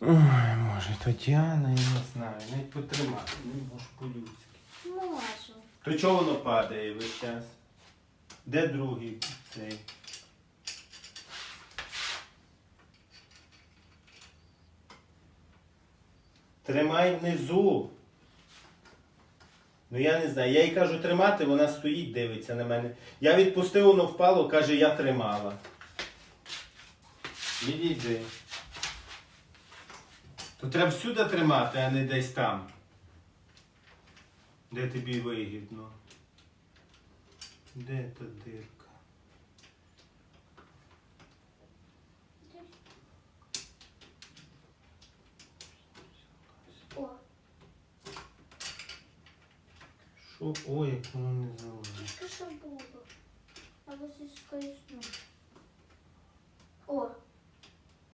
Ой, може, Тетяна, я не знаю. Навіть потримати, не можу по-людськи. Можу. То чого воно падає весь час? Де другий цей? Тримай внизу. Ну я не знаю. Я їй кажу тримати, вона стоїть, дивиться на мене. Я відпустив, воно впало, каже, я тримала. Відійди. То треба всюди тримати, а не десь там. Де тобі вигідно? Де та дирка? О, Що? Ой, як воно не залазить. тільки що було. Або зі скоїсну.